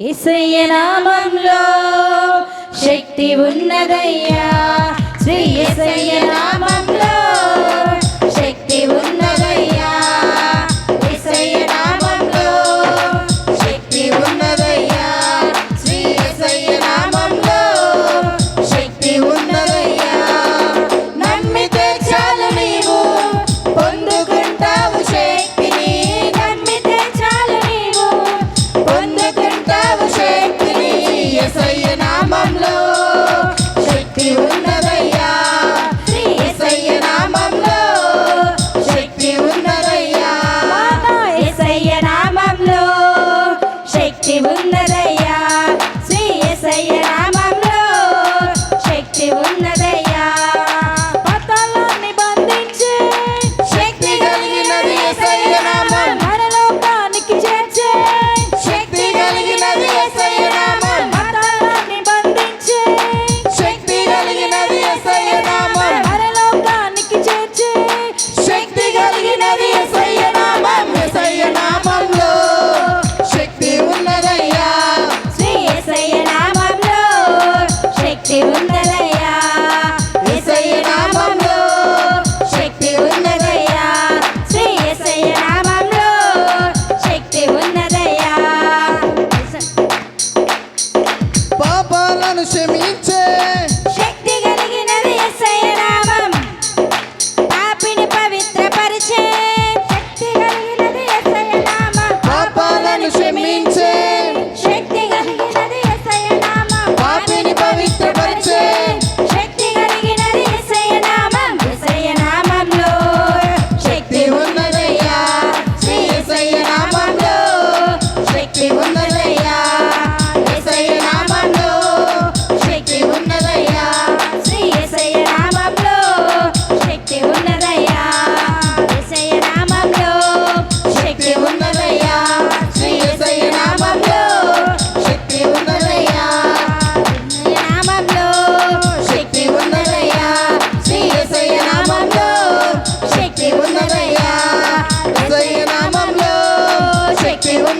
ఇసయ్య నామంలో శక్తి ఉన్నదయ్యా. রে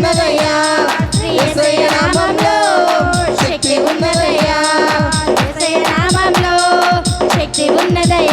ఉన్నదయ్యా. ఏసయ్య నామంలో శక్తి ఉన్నదయ్యా. ఏసయ్య నామంలో శక్తి ఉన్నదయ్యా.